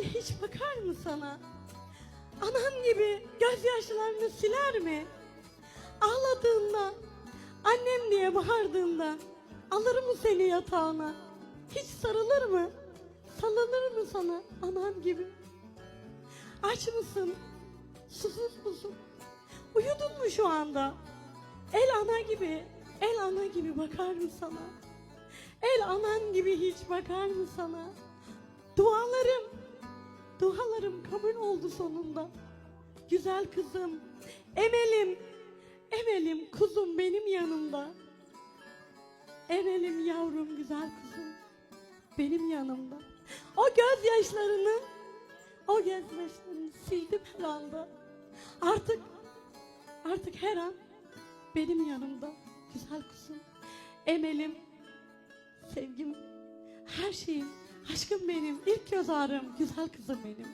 Emel hiç bakar mı sana? Anan gibi gözyaşlarını siler mi? Ağladığında, annem diye bağırdığında alır mı seni yatağına? Hiç sarılır mı? Sallanır mı sana anan gibi? Aç mısın? Susuz musun? Uyudun mu şu anda? El ana gibi, el ana gibi bakar mı sana? El anan gibi hiç bakar mı sana? Dualarım, kabul oldu sonunda. Güzel kızım, emelim, emelim kuzum benim yanımda. Emelim yavrum güzel kuzum benim yanımda. O gözyaşlarını, o gözyaşlarını sildim her anda. Artık, artık her an benim yanımda güzel kuzum. Emelim, sevgim, her şeyim, aşkım benim, ilk göz ağrım, güzel kızım benim.